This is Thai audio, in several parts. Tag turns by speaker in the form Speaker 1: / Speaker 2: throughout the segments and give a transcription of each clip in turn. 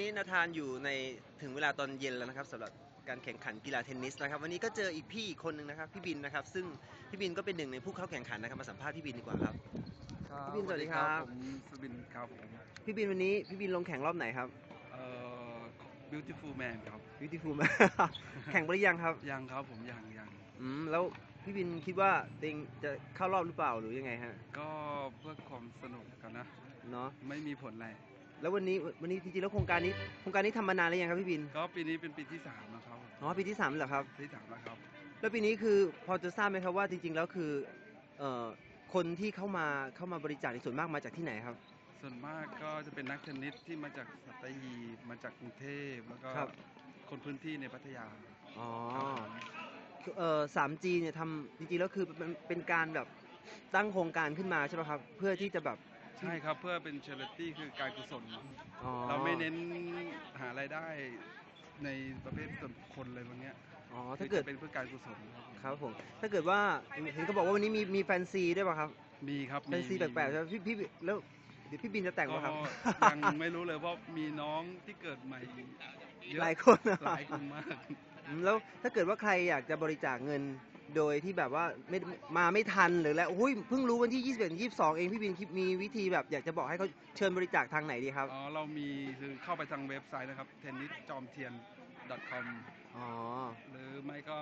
Speaker 1: นี้นาธานอยู่ในถึงเวลาตอนเย็นแล้วนะครับสำหรับการแข่งขันกีฬาเทนนิสนะครับวันนี้ก็เจออีกพี่อีกคนหนึ่งนะครับพี่บินนะครับ ซึ่งพี่บินก็เป็นหนึ่งในผู้เข้าแข่งขันนะครับมาสัมภาษณ์พี่บินดีกว่าครับพี่บินสวัสดีครับ
Speaker 2: ผมสบินครับผม
Speaker 1: พี่บินวันนี้พี่บินลงแข่งรอบไหนครับ
Speaker 2: เอ่อ beautiful man ครับ
Speaker 1: Beautiful มากแข่งไปหรือยังครับ
Speaker 2: ยังครับผมยังยัง
Speaker 1: อืมแล้วพี่บินคิดว่าตัวเองจะเข้ารอบหรือเปล่าหรือยังไงฮะ
Speaker 2: ก็เพื่อความสนุกกันนะ
Speaker 1: เนาะ
Speaker 2: ไม่มีผลอะไร
Speaker 1: แล้ววันนี้วันนี้จริงๆแล้วโครงการนี้โครงการนี้ทำมานานหรือยังครับพี่บิน
Speaker 2: ก็ปีนี้เป็นปีที่สามนะครับ
Speaker 1: อ๋อปีที่สามเหรอครับ
Speaker 2: ปีที่สามแล้วครับ
Speaker 1: แล้วปีนี้คือพอจะทราบไหมครับว่าจริง ๆ แล้วคือเอ่อคนที่เข้ามาเข้ามาบริจาคในส่วนมากมาจากที่ไหนครับ
Speaker 2: ส่วนมากก็จะเป็นนักเทนนิสที่มาจากสัตหีบมาจากกรุงเทพแล้วก็
Speaker 1: ครับ
Speaker 2: คนพื้นที่ในพัทยา
Speaker 1: อ๋อ
Speaker 2: ครับ
Speaker 1: เอ่อ 3G เนี่ยทำจริงๆแล้วคือเป็นเป็นการแบบตั้งโครงการขึ้นมาใช่ไหมครับ เพื่อที่จะแบบ
Speaker 2: ใช่ครับเพื่อเป็นเช r ร t ตี้คือการกุศล
Speaker 1: อ๋อ
Speaker 2: เราไม่เน้นหารายได้ในประเภทส่วนบุคคนอะไรพวกเนี้ย
Speaker 1: อ๋อ
Speaker 2: คื
Speaker 1: ถ้า
Speaker 2: อ
Speaker 1: เกิด
Speaker 2: จะเป็นเพื่อการกุศลครับผม
Speaker 1: ครับผมถ้าเกิดว่าเห็นเขาบอกว่าวันนี้มีมีแฟนซีด้วยป่ะครับ
Speaker 2: มีครับ
Speaker 1: แฟนซี
Speaker 2: มี
Speaker 1: แปลกๆใช่ไหมพี่พี่แล้วเดี๋ยวพี่บินจะแต่ง
Speaker 2: ก็
Speaker 1: ป่ะครับ
Speaker 2: ยังไม่รู้เลยเพราะมีน้องที่เกิดใหม่เยอะ
Speaker 1: หลายคนนะ
Speaker 2: หลายคนมาก
Speaker 1: อืมแล้วถ้าเกิดว่าใครอยากจะบริจาคเงิน โดยที่แบบว่าไม่มาไม่ทันหรือแล้วโอ้ยเพิ่งรู้วันที่ 21 22 เองพี่บินคิดมีวิธีแบบอยากจะบอกให้เขาเชิญบริจาคทางไหนดีครับ
Speaker 2: อ๋อ เรามีคือเข้าไปทางเว็บไซต์นะครับ tennis จอมเทียน com
Speaker 1: อ๋อ
Speaker 2: หรือไม่ก็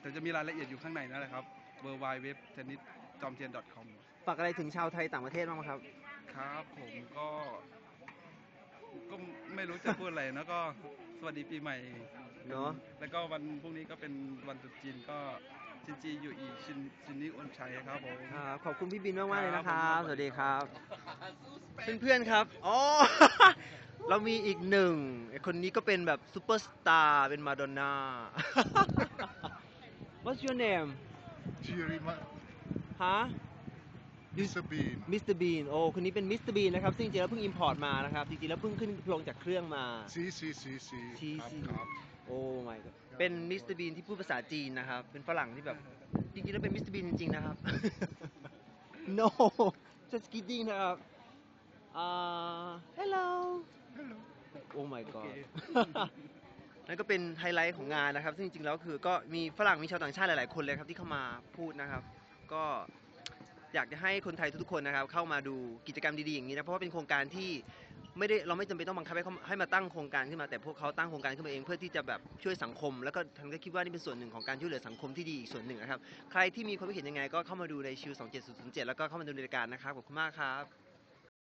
Speaker 2: แต่จะมีรายละเอียดอยู่ข้างในนั่นแหละครับ w w w tennis จอมเทียน com
Speaker 1: ฝากอะไรถึงชาวไทยต่างประเทศบ้างไหมครับ
Speaker 2: ครับผมก็ ก็ไม่รู้จะพูดอะไรนะก็สวัสดีปีใหม่
Speaker 1: เนอะ
Speaker 2: แล้วก็วันพรุ่งนี้ก็เป็นวันตรุษจีนก็ชินจีอยู่อีชินชินนิอ้วนชัยครับผม
Speaker 1: ครับขอบคุณพี่บินมากมากๆเลยนะค
Speaker 2: ครั
Speaker 1: รับ
Speaker 2: บ
Speaker 1: สวัสดีครับ เพื่อนๆครับอ๋อเรามีอีกหนึ่งไอ้คนนี้ก็เป็นแบบซูเปอร์สตาร์เป็นมาดอนน่า What's your name
Speaker 3: Chirima
Speaker 1: ฮะ
Speaker 3: Mr. Bean
Speaker 1: มิสเตอร์บีน โอ้ คนนี้เป็นมิสเตอร์บีนนะครับ ซึ่งจริงๆแล้วเพิ่งอิมพอร์ตมานะครับ จริงๆแล้วเพิ่งขึ้นลงจากเครื่องมา
Speaker 3: ซีซีซีซี
Speaker 1: ซี
Speaker 3: ครับ
Speaker 1: ซี
Speaker 3: ครับ
Speaker 1: โอ้ my god เป็นมิสเตอร์บีนที่พูดภาษาจีนนะครับ เป็นฝรั่งที่แบบ จริงๆแล้วเป็นมิสเตอร์บีนจริงๆนะครับ no just kidding นะครับอ่า hello
Speaker 3: Hello
Speaker 1: โอ้ my
Speaker 2: โอ
Speaker 1: god
Speaker 2: เค
Speaker 1: นั่นก็เป็นไฮไลท์ของงานนะครับ ซึ่งจริงๆแล้วคือก็มีฝรั่งมีชาวต่างชาติหลายๆคนเลยครับที่เข้ามาพูดนะครับ ก็อยากจะให้คนไทยทุกๆคนนะครับ เข้ามาดูกิจกรรมดีๆอย่างนี้นะเพราะว่าเป็นโครงการที่ ไม่ได้เราไม่จำเป็นต้องบังคับให้เขาให้มาตั้งโครงการขึ้นมาแต่พวกเขาตั้งโครงการขึ้นมาเองเพื่อที่จะแบบช่วยสังคม แล้วก็ท่านก็คิดว่านี่เป็นส่วนหนึ่งของการช่วยเหลือสังคมที่ดีอีกส่วนหนึ่งนะครับ ใครที่มีความคิดเห็นยังไงก็เข้ามาดูในชิว 2707แล้วก็เข้ามาดูรายการนะครับขอบคุณมากครับ